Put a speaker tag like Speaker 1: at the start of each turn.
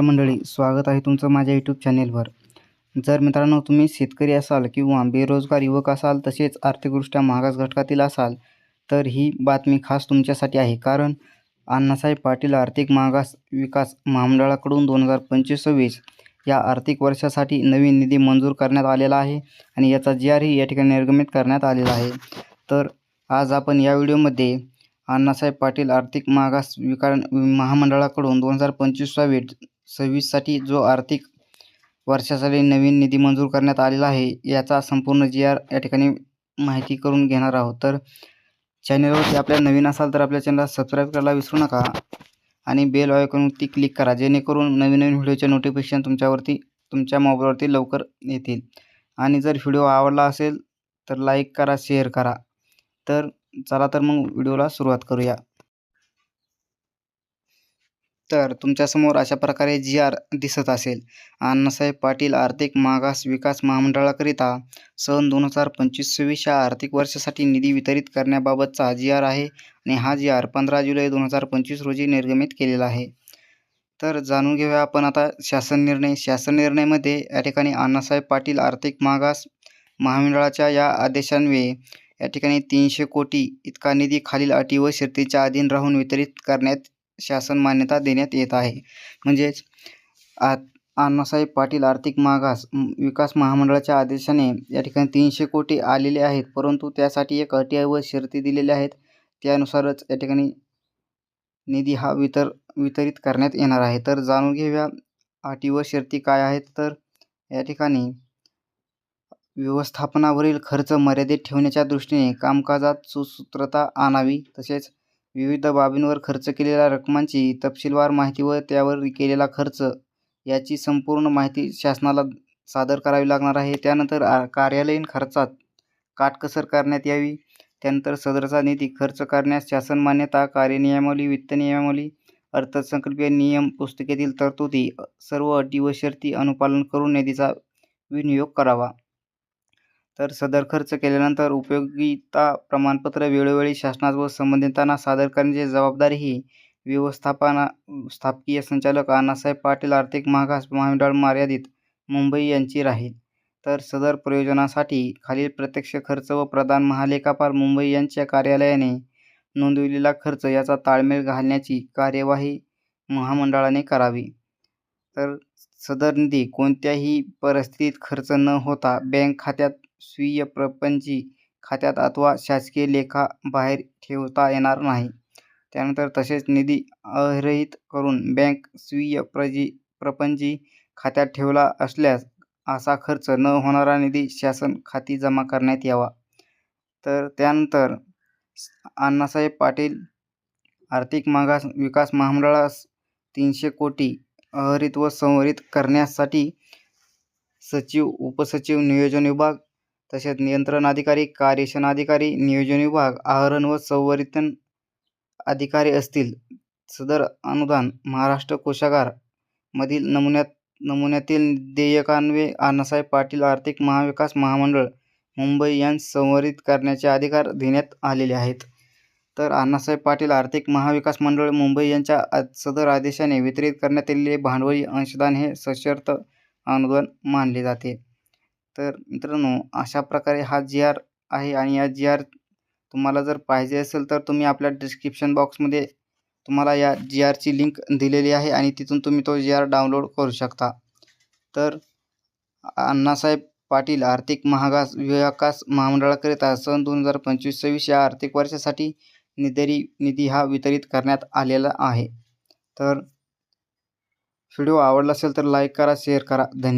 Speaker 1: मंडळी स्वागत आहे तुमचं माझ्या यूट्यूब चॅनेलवर जर मित्रांनो तुम्ही शेतकरी असाल किंवा बेरोजगार युवक असाल तसेच आर्थिकदृष्ट्या मागास घटकातील असाल तर ही बातमी खास तुमच्यासाठी आहे. कारण अण्णासाहेब पाटील आर्थिक मागास विकास महामंडळाकडून दोन हजार पंचवीस सव्वीस या आर्थिक वर्षासाठी नवीन निधी मंजूर करण्यात आलेला आहे आणि याचा जी आरही या ठिकाणी निर्गमित करण्यात आलेला आहे. तर आज आपण या व्हिडिओमध्ये अण्णासाहेब पाटील आर्थिक मागास विकास महामंडळाकडून दोन हजार पंचवीसावे सव्वीससाठी जो आर्थिक वर्षासाठी नवीन निधी मंजूर करण्यात आलेला आहे याचा संपूर्ण जी आर या ठिकाणी माहिती करून घेणार आहोत. तर चॅनलवरती आपल्या नवीन असाल तर आपल्या चॅनलला सबस्क्राईब करायला विसरू नका आणि बेल आयकॉनवरती क्लिक करा जेणेकरून नवीन नवीन व्हिडिओचे नोटिफिकेशन तुमच्यावरती तुमच्या मोबाईलवरती लवकर येतील. आणि जर व्हिडिओ आवडला असेल तर लाईक करा शेअर करा. तर चला तर मग व्हिडिओला सुरुवात करूया. तर तुमच्यासमोर अशा प्रकारे जी आर दिसत असेल. अण्णासाहेब पाटील आर्थिक मागास विकास महामंडळाकरिता सन दोन हजार पंचवीस सव्वीस या आर्थिक वर्षासाठी निधी वितरित करण्याबाबतचा जी आर आहे आणि हा जी आर पंधरा जुलै दोन हजार पंचवीस रोजी निर्गमित केलेला आहे. तर जाणून घेऊया आपण आता शासन निर्णय. शासन निर्णयमध्ये या ठिकाणी अण्णासाहेब पाटील आर्थिक मागास महामंडळाच्या या आदेशान्वये या ठिकाणी तीनशे कोटी इतका निधी खालील अटी व शर्तीच्या अधीन राहून वितरित करण्यात शासन मान्यता देण्यात येत आहे. म्हणजेच आ अण्णासाहेब पाटील आर्थिक मागास विकास महामंडळाच्या आदेशाने या ठिकाणी तीनशे कोटी आलेले आहेत परंतु त्यासाठी एक अटी व शर्ती दिलेल्या आहेत. त्यानुसारच या ठिकाणी निधी हा वितर वितरित करण्यात येणार आहे. तर जाणून घेऊया अटी व शर्ती काय आहेत? तर या ठिकाणी व्यवस्थापनावरील खर्च मर्यादित ठेवण्याच्या दृष्टीने कामकाजात सुसूत्रता आणावी तसेच विविध बाबींवर खर्च केलेल्या रकमांची तपशीलवार माहिती व त्यावर केलेला खर्च याची संपूर्ण माहिती शासनाला सादर करावी लागणार आहे. त्यानंतर कार्यालयीन खर्चात काटकसर करण्यात यावी. त्यानंतर सदरचा निधी खर्च करण्यास शासन मान्यता कार्यनियमावली वित्त नियमावली अर्थसंकल्पीय नियम पुस्तिकेतील तरतुदी सर्व अटी व शर्ती अनुपालन करून निधीचा विनियोग करावा. तर सदर खर्च केल्यानंतर उपयोगिता प्रमाणपत्र वेळोवेळी शासनास व संबंधितांना सादर करण्याची जबाबदारी ही व्यवस्थापना स्थापकीय संचालक अण्णासाहेब पाटील आर्थिक महागास महामंडळ मर्यादित मुंबई यांची राहील. तर सदर प्रयोजनासाठी खालील प्रत्यक्ष खर्च व प्रदान महालेखापाल मुंबई यांच्या कार्यालयाने नोंदविलेला खर्च याचा ताळमेळ घालण्याची कार्यवाही महामंडळाने करावी. तर सदर निधी कोणत्याही परिस्थितीत खर्च न होता बँक खात्यात स्वीय प्रपंची खात्यात अथवा शासकीय लेखा बाहेर ठेवता येणार नाही. त्यानंतर तसेच निधी अहरहित करून बँक स्वीय प्रजी प्रपंची खात्यात ठेवला असल्यास असा खर्च न होणारा निधी शासन खाती जमा करण्यात यावा. तर त्यानंतर अण्णासाहेब पाटील आर्थिक मागास विकास महामंडळास तीनशे कोटी अहरित व संवरित करण्यासाठी सचिव उपसचिव नियोजन विभाग तसेच नियंत्रण अधिकारी कार्यक्षण अधिकारी नियोजन विभाग आहरण व संवर्धन अधिकारी असतील. सदर अनुदान महाराष्ट्र कोषागार मधील नमुन्यात नमुन्यातील देयकान्वे अण्णासाहेब पाटील आर्थिक महाविकास महामंडळ मुंबई यांस संवरित करण्याचे अधिकार देण्यात आलेले आहेत. तर अण्णासाहेब पाटील आर्थिक महाविकास मंडळ मुंबई यांच्या सदर आदेशाने वितरित करण्यात आलेले भांडवली अंशदान हे सशर्त अनुदान मानले जाते. तर मित्रांनो अशा प्रकारे हा जी आर आहे आणि या जी आर तुम्हाला जर पाहिजे असेल तर तुम्ही आपल्या डिस्क्रिप्शन बॉक्समध्ये तुम्हाला या जी आरची लिंक दिलेली आहे आणि तिथून तुम्ही तो जी आर डाउनलोड करू शकता. तर अण्णासाहेब पाटील आर्थिक महागास विकास महामंडळाकरिता सन दोन हजार पंचवीस सव्वीस या आर्थिक वर्षासाठी निधरी निधी हा वितरित करण्यात आलेला आहे. तर व्हिडिओ आवडला असेल तर लाईक करा शेअर करा. धन्यवाद